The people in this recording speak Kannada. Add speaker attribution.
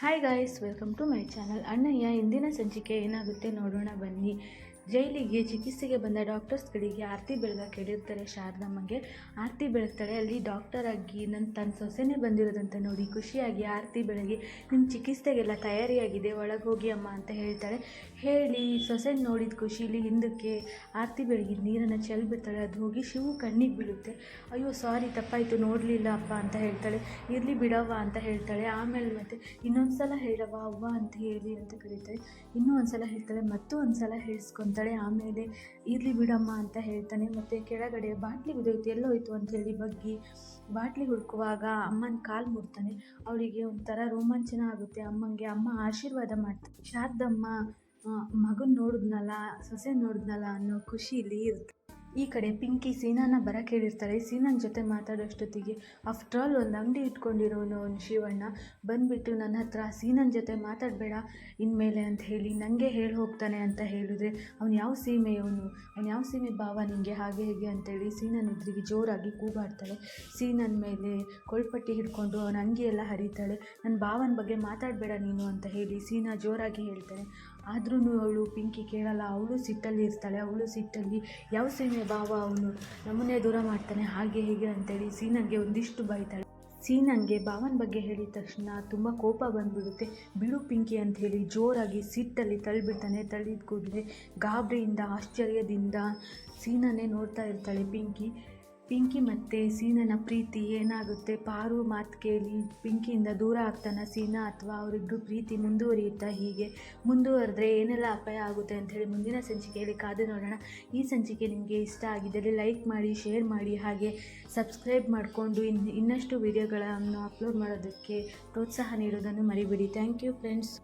Speaker 1: Hi guys welcome to my channel Annayya ಇಂದಿನ ಸಂಚಿಕೆ ಏನಾಗುತ್ತೆ ನೋಡೋಣ ಬನ್ನಿ. ಜೈಲಿಗೆ ಚಿಕಿತ್ಸೆಗೆ ಬಂದ ಡಾಕ್ಟರ್ಸ್ಗಳಿಗೆ ಆರತಿ ಬೆಳಗ ಕೆಡಿರ್ತಾರೆ ಶಾರದಮ್ಮಗೆ ಆರತಿ ಬೆಳಗ್ತಾಳೆ ಅಲ್ಲಿ ಡಾಕ್ಟರ್ ಆಗಿ ನನ್ನ ತನ್ನ ಸೊಸೆನೇ ಬಂದಿರೋದಂತ ನೋಡಿ ಖುಷಿಯಾಗಿ ಆರತಿ ಬೆಳಗಿ ನಿಮ್ಮ ಚಿಕಿತ್ಸೆಗೆಲ್ಲ ತಯಾರಿಯಾಗಿದೆ ಒಳಗೆ ಹೋಗಿ ಅಮ್ಮ ಅಂತ ಹೇಳ್ತಾಳೆ. ಹೇಳಿ ಸೊಸೆ ನೋಡಿದ ಖುಷಿಲಿ ಹಿಂದಕ್ಕೆ ಆರತಿ ಬೆಳಗಿ ನೀರನ್ನು ಚೆಲ್ಬಿಡ್ತಾಳೆ. ಅದು ಹೋಗಿ ಶಿವು ಕಣ್ಣಿಗೆ ಬೀಳುತ್ತೆ. ಅಯ್ಯೋ, ಸಾರಿ, ತಪ್ಪಾಯಿತು, ನೋಡಲಿಲ್ಲ ಅಪ್ಪ ಅಂತ ಹೇಳ್ತಾಳೆ. ಇರಲಿ ಬಿಡವ್ವ ಅಂತ ಹೇಳ್ತಾಳೆ. ಆಮೇಲೆ ಮತ್ತೆ ಇನ್ನೊಂದು ಸಲ ಹೇಳವ್ವ ಅವ್ವ ಅಂತ ಹೇಳಿ ಅಂತ ಕರೀತಾಳೆ. ಇನ್ನೂ ಒಂದು ಸಲ ಹೇಳ್ತಾಳೆ, ಮತ್ತೂ ಒಂದು ಸಲ ಹೇಳಿಸ್ಕೊತಾಳೆ ಆಮೇಲೆ ಇರಲಿ ಬಿಡಮ್ಮ ಅಂತ ಹೇಳ್ತಾನೆ. ಮತ್ತು ಕೆಳಗಡೆ ಬಾಟ್ಲಿ ಬಿದ್ದೋಯ್ತು ಎಲ್ಲೋಯ್ತು ಅಂತ ಹೇಳಿ ಬಗ್ಗಿ ಬಾಟ್ಲಿ ಹುಡುಕುವಾಗ ಅಮ್ಮನ ಕಾಲು ಮುಡ್ತಾನೆ ಅವಳಿಗೆ ಒಂಥರ ರೋಮಾಂಚನ ಆಗುತ್ತೆ. ಅಮ್ಮಂಗೆ ಅಮ್ಮ ಆಶೀರ್ವಾದ ಮಾಡ್ತಾರೆ ಶಾರದಮ್ಮ ಮಗನ ನೋಡಿದ್ನಲ್ಲ, ಸೊಸೆ ನೋಡಿದ್ನಲ್ಲ ಅನ್ನೋ ಖುಷಿಲಿ ಇರುತ್ತೆ. ಈ ಕಡೆ ಪಿಂಕಿ ಸೀನಾನ ಬರಕ್ಕೆ ಹೇಳಿರ್ತಾರೆ ಸೀನಾನ ಜೊತೆ ಮಾತಾಡೋಷ್ಟೊತ್ತಿಗೆ ಆಫ್ಟರ್ ಆಲ್ ಒಂದು ಅಂಗಡಿ ಇಟ್ಕೊಂಡಿರೋನು ಅವ್ನು ಶಿವಣ್ಣ. ಬಂದುಬಿಟ್ಟು ನನ್ನ ಹತ್ರ, ಸೀನನ್ ಜೊತೆ ಮಾತಾಡಬೇಡ ಇನ್ಮೇಲೆ ಅಂತ ಹೇಳಿ ನನಗೆ ಹೇಳಿ ಹೋಗ್ತಾನೆ ಅಂತ ಹೇಳಿದ್ರೆ ಅವ್ನು ಯಾವ ಸೀಮೆ ಅವನು ಅವ್ನು ಯಾವ ಸೀಮೆ ಭಾವ ನಿಮಗೆ ಹಾಗೆ ಹೇಗೆ ಅಂತೇಳಿ ಸೀನನ್ ಎದುರಿಗೆ ಜೋರಾಗಿ ಕೂಗಾಡ್ತಾಳೆ. ಸೀನನ್ ಮೇಲೆ ಕೊಳ್ಪಟ್ಟಿ ಹಿಡ್ಕೊಂಡು ಅವನ ಅಂಗಿಯೆಲ್ಲ ಹರಿತಾಳೆ. ನನ್ನ ಭಾವನ ಬಗ್ಗೆ ಮಾತಾಡಬೇಡ ನೀನು ಅಂತ ಹೇಳಿ ಸೀನಾ ಜೋರಾಗಿ ಹೇಳ್ತಾನೆ ಆದ್ರೂ ಅವಳು ಪಿಂಕಿ ಕೇಳಲ್ಲ, ಅವಳು ಸಿಟ್ಟಲ್ಲಿ ಇರ್ತಾಳೆ, ಅವಳು ಸಿಟ್ಟಲ್ಲಿ ಯಾವ ಸೀಮೆ ಭಾವ ಅವನು, ನಮ್ಮನ್ನೇ ದೂರ ಮಾಡ್ತಾನೆ, ಹಾಗೆ ಹೀಗೆ ಅಂತೇಳಿ ಸೀನಂಗೆ ಒಂದಿಷ್ಟು ಬೈತಾಳೆ. ಸೀನಂಗೆ ಭಾವನ ಬಗ್ಗೆ ಹೇಳಿದ ತಕ್ಷಣ ತುಂಬ ಕೋಪ ಬಂದ್ಬಿಡುತ್ತೆ. ಬಿಡು ಪಿಂಕಿ ಅಂತ ಹೇಳಿ ಜೋರಾಗಿ ಸಿಟ್ಟಲ್ಲಿ ತಳ್ಳಿಬಿಡ್ತಾನೆ, ತಳ್ಳಿದ ಕೂಡಲೇ ಗಾಬರಿಯಿಂದ ಆಶ್ಚರ್ಯದಿಂದ ಸೀನನ್ನೇ ನೋಡ್ತಾ ಇರ್ತಾಳೆ ಪಿಂಕಿ. ಪಿಂಕಿ ಮತ್ತು ಸೀನನ ಪ್ರೀತಿ ಏನಾಗುತ್ತೆ? ಪಾರು ಮಾತು ಕೇಳಿ ಪಿಂಕಿಯಿಂದ ದೂರ ಆಗ್ತಾನೆ ಸೀನಾ ಅಥವಾ ಅವರಿಬ್ಬರು ಪ್ರೀತಿ ಮುಂದುವರಿಯುತ್ತಾ ಹೀಗೆ? ಮುಂದುವರೆದ್ರೆ ಏನೆಲ್ಲ ಅಪಾಯ ಆಗುತ್ತೆ ಅಂಥೇಳಿ ಮುಂದಿನ ಸಂಚಿಕೆಯಲ್ಲಿ ಕಾದು ನೋಡೋಣ. ಈ ಸಂಚಿಕೆ ನಿಮಗೆ ಇಷ್ಟ ಆಗಿದ್ದಲ್ಲಿ ಲೈಕ್ ಮಾಡಿ, ಶೇರ್ ಮಾಡಿ, ಹಾಗೆ ಸಬ್ಸ್ಕ್ರೈಬ್ ಮಾಡಿಕೊಂಡು ಇನ್ ಇನ್ನಷ್ಟು ವಿಡಿಯೋಗಳನ್ನು ಅಪ್ಲೋಡ್ ಮಾಡೋದಕ್ಕೆ ಪ್ರೋತ್ಸಾಹ ನೀಡೋದನ್ನು ಮರಿಬೇಡಿ. Thank you friends.